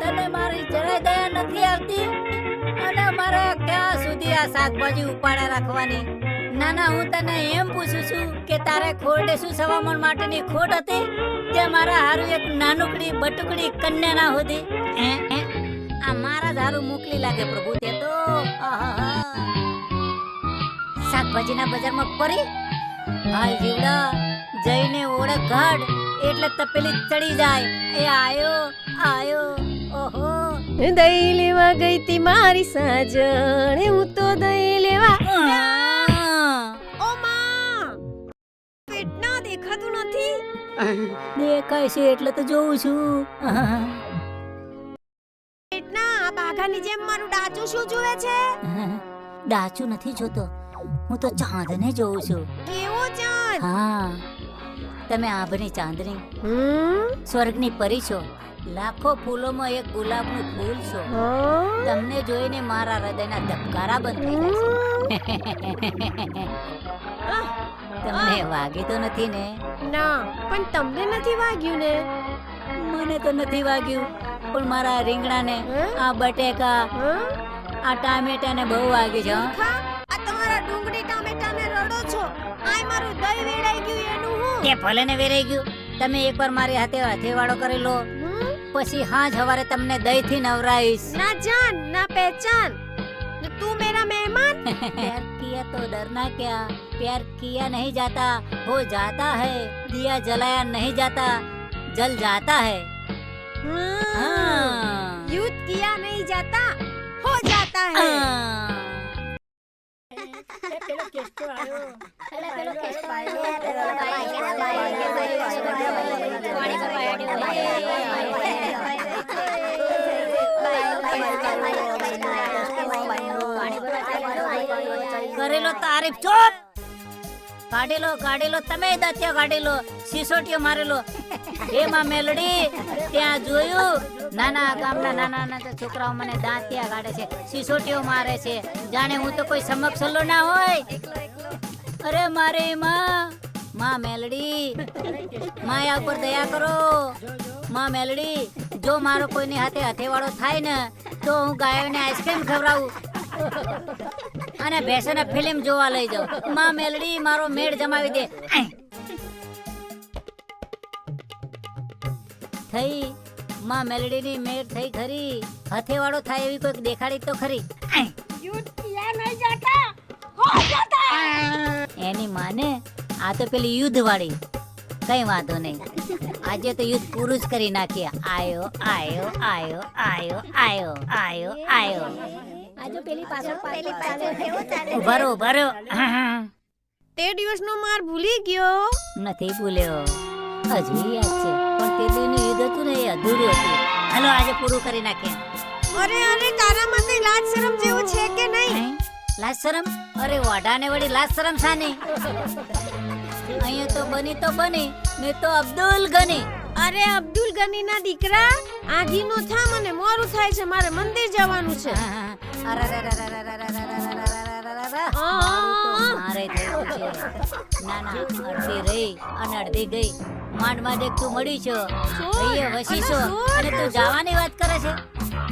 તને મારી જરાય દયા નથી આવતી? અને મારે ક્યાં સુધી આ શાકભાજી ઉપાડા રાખવાની? ના ના હું તને એમ પૂછું છું કે તારે ખોરડે શું સવામણ માટેની ખોટ હતી? તે મારા હારું એક નાનકડી બટુકડી કન્યા ના હોતી આ મારા જ હારું મોકલી લાગે પ્રભુ તે તો. શાકભાજીના બજારમાં પરી? હાલ જીવડા, જઈને ઓળખ કાઢ એટલે તપેલી ચડી જાય. એ આયો આયો ઓહો. દહીં લેવા ગઈ તી મારી સાજણ. હું તો દહીં લેવા. ઓ માં દેખાતું નથી? દેખાય છે એટલે તો જોઉં છું. પેટના આ બાઘાની જેમ મારું ડાચું શું જુએ છે? ડાચું નથી જોતો. હું તો ચાંદને જોઉં છું. કેવો ચાંદ? હા. તમે આભની ચાંદની હમ? સ્વર્ગની પરી છો. લાખો ફૂલોમાં એક ગુલાબનું ફૂલ છો. તમને જોઈને મારા હૃદયના ધબકારા બંધ થઈ જાય છે. તમને વાગી તો નથી ને? ના પણ તમને નથી વાગ્યું ને? મને તો નથી વાગ્યું પણ મારા રીંગણાને આ બટેકા આ ટામેટાને બહુ વાગી છે આ તમારા ડુંગળી ટામેટાને રડો છો. આ મારું દહીં વેડાઈ ગયું તે ભલે ને વેરાઈ ગયું તમે એકવાર મારી હાથે હથેવાળો કરી લો હમ? પછી હાજ હવારે તમને દહીંથી નવરાઈશ ना जान ना पहचान तू मेरा मेहमान प्यार किया तो डरना क्या प्यार किया नहीं जाता हो जाता है दिया जलाया नहीं जाता जल जाता है हाँ। हाँ। युद्ध किया नहीं जाता हो जाता है हाँ। કરેલો તારીફ ચોપ કાઢેલો કાઢેલો તમે દાંતિયા કાઢેલો સિસોટીઓ મારેલો હે મેલડી, ત્યાં જોયું? નાના ગામના નાના નાના છોકરાઓ મને દાંતિયા કાઢે છે, સિસોટીઓ મારે છે. જાણે હું તો કોઈ સમક્ષલો ના હોય. અરે મારે માં માં મેલડી, માયા ઉપર દયા કરો. માં મેલડી, જો મારો કોઈની હાથે હથેવાળો થાય ને, તો હું ગાયોને આઈસ્ક્રીમ ખવડાવું અને ભેંસોને ફિલ્મ જોવા લઈ જાઉં. માં મેલડી, મારો મેળ જમાવી દે. થઈ. માં મેલડીની મેળ થઈ ખરી. હથેવાળો થાય એવી કોઈક દેખાડી તો ખરી. એની માને આ તો પેલી યુદ્ધ વાળી કઈ વાંધો નહીં. આજે તો યુદ્ધ પૂરું જ કરી નાખીએ. આયો આયો આયો આયો આયો આયો આયો. આજે પેલી પાછળ ઊભા રહો ભરો ભરો તે દિવસનો માર ભૂલી ગયો. નથી ભૂલ્યો. હજી યાદ છે. અધૂરું હતું હાલો આજે પૂરું કરી નાખીએ અરે અરે તારા માટે લાજ શરમ જેવું છે કે નહીં લાજ શરમ અરે વાડાને વળી લાજ શરમ સાની અહીંયા તો બની તો બની ને તો અબ્દુલ ગની અરે અબ્દુલ ગની ના દીકરા આઘીનો થા મને મોરું થાય છે મારે મંદિર જવાનું છે મારે ના ના અડધી રહી અને અડધી ગઈ. માંડમાં દેખ તું મળી છો. અહીંયા વસી છો અને તું જવાની વાત કરે છે?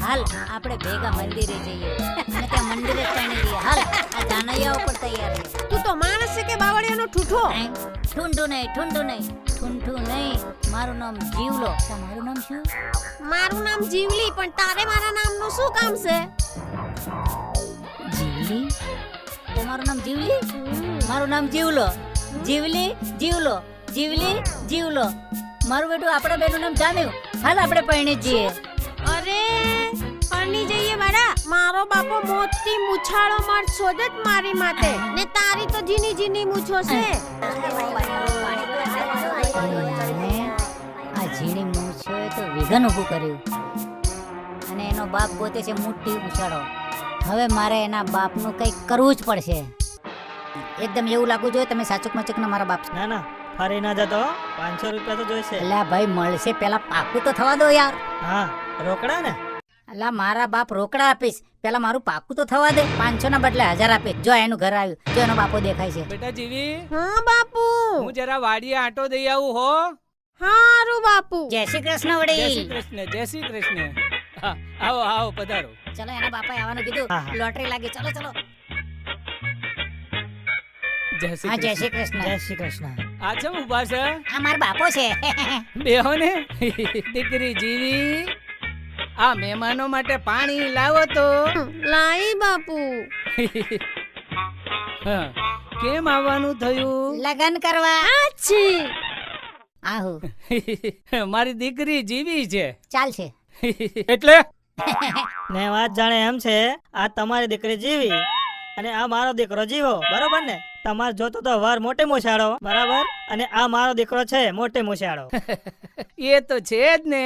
હાલ આપણે ભેગા મંદિરે જઈએ. અને ત્યાં મંદિરે ચણી જઈએ. હાલ આ જાનૈયા ઉપર તૈયાર છે. તું તો માણસ છે કે બાવળિયાનો ઠૂઠો? ઠુંઠું નહીં ઠુંઠું નહીં ઠુંઠું નહીં. મારું નામ જીવલો. તમારું નામ શું? મારું નામ જીવલી પણ તારે મારા નામનું શું કામ છે? જીવલી? તમારું નામ જીવલી? મારું નામ જીવલો. જીવલી જીવલો જીવલી જીવલો. મારું બેટું આપણા બેનું નામ જામ્યું. હાલ આપણે પરણી જઈએ. અરે પરણી જઈએ મારા. મારો બાપો મોતી મુછાળો માર શોધે જ મારી માટે ને તારી તો જીની જીની મૂછો છે. આ ઝીણી મૂછોએ તો વિઘન ઊભું કર્યું. અને એનો બાપ પોતે છે મોટી ઉછાળો હવે મારે એના બાપનું કંઈક કરવું જ પડશે. એકદમ એવું લાગવું જોઈએ તમે સાચુક મચુકના મારા બાપ છો. ના ના ફરી ના જતો પાંચસો રૂપિયા તો જોઈશે. અલ્યા ભાઈ મળશે પેલા પાકું તો થવા દો યાર. હા રોકડા ને? અલા મારા બાપ રોકડા આપીશ. પેલા મારું પાકું તો થવા દે. પાંચસો ના બદલે હજાર આપીશ. જો એનું ઘર આવ્યું જો એનો બાપો દેખાય છે. બેટા જીવી. હા બાપુ. હું જરા વાડીએ આંટો દઈ આવું હો. હારું બાપુ. જય શ્રી કૃષ્ણ જય શ્રી વડી કૃષ્ણ જય શ્રી કૃષ્ણ. હા, આવો આવો પધારો. ચલો એના બાપાએ આવવાનું કીધું. હા, હા. લોટરી લાગી. ચલો ચલો. જય શ્રી હા જય શ્રી કૃષ્ણ. જય શ્રી કૃષ્ણ. આ છે ઊભા છે? આ મારા બાપો છે. બેહો ને દીકરી જીવી આ મહેમાનો માટે પાણી લાવો તો. લાઈ બાપુ. હા, કેમ આવવાનું થયું? લગન કરવા. છી આહુ. મારી દીકરી જીવી છે. ચાલશે. એટલે? ને વાત જાણે એમ છે આ તમારી દીકરી જીવી અને આ મારો દીકરો જીવો બરોબર ને? તમારે જોતો તો વાર મોટે મોછાળો બરાબર? અને આ મારો દીકરો છે મોટે મોછાળો એ તો છે જ ને.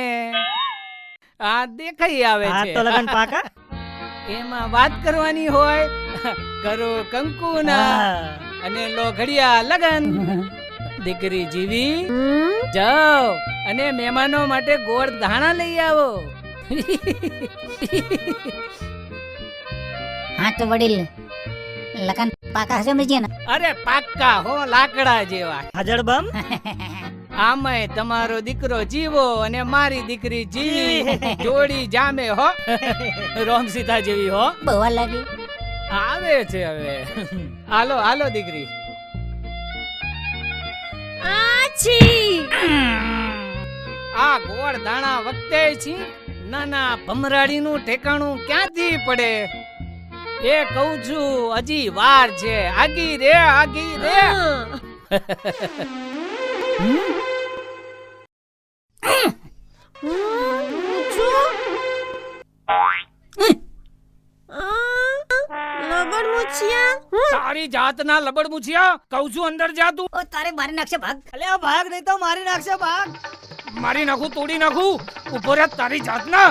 આ દેખાઈ આવે આ તો લગન પાકા. એમાં વાત કરવાની હોય કરો કંકુના અને લો ઘડિયા લગન. દીકરી જીવી? જાઓ અને મહેમાનો માટે ગોળ ધાણા લઈ આવો. હા તો વડીલ લગન પાકા સમજીએ ને? અરે પાક્કા હો લાકડા જેવા. હાજર બમ? આમાંય તમારો દીકરો જીવો અને મારી દીકરી જીવી જોડી જામે હો. રોમ સીતા જેવી હો. બવા લાગી. આવે છે હવે. હાલો હાલો દીકરી. આ આ ગોળ દાણા વખતે છી. નાના ભમરાડીનું ઠેકાણું ક્યાંથી પડે? એ કહું છું હજી વાર છે. આગી રે આગી રે. લબડ મુછિયા હમ? તારી જાતના લબડ મુછિયા કહું છું અંદર જા તું. ઓ તારે મારી નાખશે ભાગ. અલે આ ભાગ નહીં તો મારી નાખશે ભાગ. મારી નાખું તોડી નાખું. ઉપર તારી જાતના.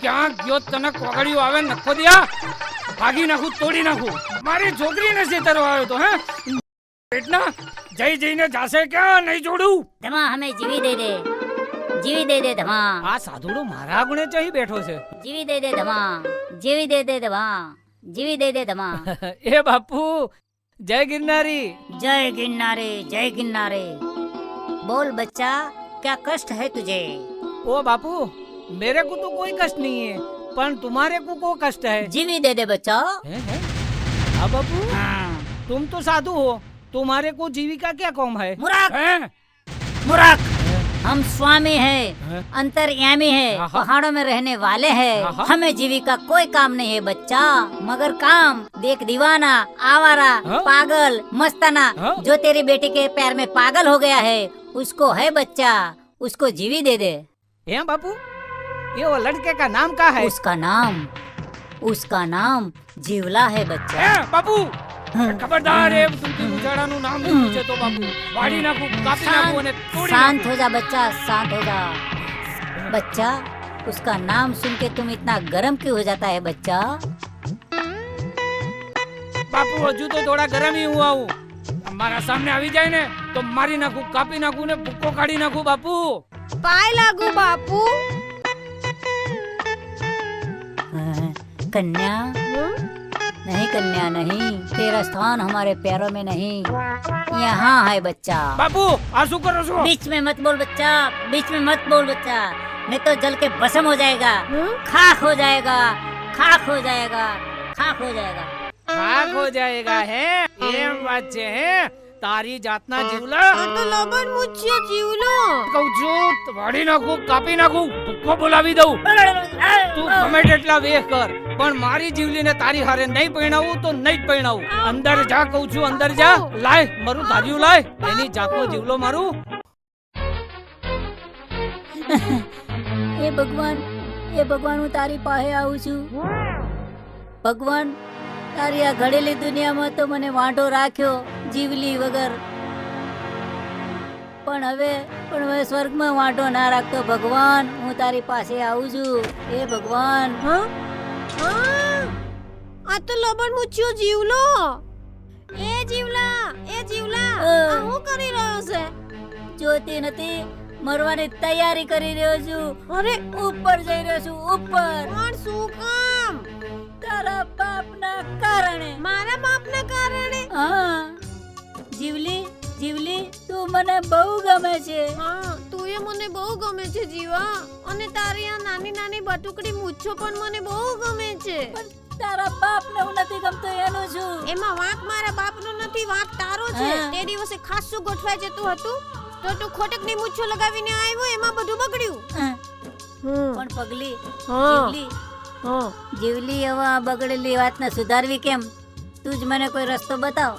ક્યાં ગયો તને કોગળ્યું આવે નખો દિયા ભાગી નાખું તોડી નાખું મારી છોકરીને છેતરવા આવ્યો તો હે પેટના જઈ જઈને જાશે ક્યાં નહીં જોડું ધમા હમે જીવી દે દે જીવી દે દે ધમા આ સાધુડો મારા ગુણે ચહી બેઠો છે જીવી દે દે ધમા જીવી દે દે ધમા જીવી દે દે ધમા એ બાપુ જય ગિરનારી जय गिन्नारे जय गिन्नारे बोल बच्चा क्या कष्ट है तुझे ओ बापू मेरे को तो कोई कष्ट नहीं है पर तुम्हारे को को कष्ट है जीवी दे दे बच्चा हैं, हैं? हाँ तुम तो साधु हो तुम्हारे को जीविका क्या कौम है मुराक हैं? मुराक हम स्वामी है हैं? अंतर्यामी है हाँ, हाँ। पहाड़ों में रहने वाले हैं। हमें जीविका कोई काम नहीं है बच्चा मगर काम देख दीवाना आवारा हाँ। पागल मस्ताना हाँ। जो तेरी बेटी के पैर में पागल हो गया है उसको है बच्चा उसको जीवी दे दे बापू ये वो लड़के का नाम क्या है उसका नाम उसका नाम जीवला है बच्चा हैं, बापू ખબરદાર એ તુલસી ગુજારાનું નામ નહીં પૂછે તો બાપુ વાડી નાખું કાપી નાખું અને તોડી शांत નાખું हो जा बच्चा शांत हो जा बच्चा उसका नाम सुन के तुम इतना गर्म क्यों हो जाता है बच्चा બાપુ હજુ તો થોડા ગરમ ही हुआ हूँ મારા સામે આવી જાય ને તો મારી નાખું કાપી નાખું ને ભૂકો કાઢી નાખું બાપુ પાય લાગુ બાપુ कन्या। नहीं कन्या नहीं। तेरा स्थान हमारे पैरों में नहीं। यहाँ है बच्चा। बाबू आँसू करो बीच में मत बोल बच्चा। बीच में मत बोल बच्चा। नहीं तो जल के भसम हो जाएगा। खाक हो जाएगा। खाक हो जाएगा। खाक हो जाएगा। खाक हो जाएगा है? ये बच्चे हैं। તારી જાતના જીવલા. આ તો લબડ મુછિયો જીવલો. કહું છું વાડી નાખું કાપી નાખું ભૂખો બોલાવી દઉં. તું ગમે તેટલા વેહ કર પણ મારી જીવલીને તારી હારે નહીં પહેણાવું તો નહીં જ પરણાવું. અંદર જા કહું છું અંદર જા. લાય મારું ધાર્યું લાય. એની જાતનો જીવલો મારું. એ ભગવાન એ ભગવાન હું તારી પાસે આવું છું. ભગવાન તારી આ ઘડેલી દુનિયામાં તો મને વાંઢો રાખ્યો જીવલી વગર. પણ હવે પણ હવે સ્વર્ગમાં વાંઢો ના રાખતો ભગવાન હું તારી પાસે આવું છું. એ ભગવાન. આ તો લબણ મૂછ્યો જીવલો. એ જીવલા એ જીવલા આ હું કરી રહ્યો છે? જોતી નથી મરવાની તૈયારી કરી રહ્યો છું. અરે. ઉપર જઈ રહ્યો છું ઉપર. પણ શું કામ તારા બાપના કારણે. મારા બાપના કારણે? હા. જીવલી જીવલી તું મને બહુ ગમે છે. હા તું એ મને બહુ ગમે છે જીવા. અને તારી આ નાની નાની બટુકડી મૂછો પણ મને બહુ ગમે છે. તારા બાપ ને હું નથી ગમતો એનો છું એમાં વાંક મારા બાપનો નથી વાંક તારો છે. તે દિવસે ખાસું ગોઠવાઈ જતું હતું? તો તું ખોટકની મૂછો લગાવીને આવ્યો એમાં બધું બગડ્યું. પણ પગલી જીવલી હા. જીવલી હવે બગડેલી વાતને સુધારવી કેમ? તું જ મને કોઈ રસ્તો બતાવ.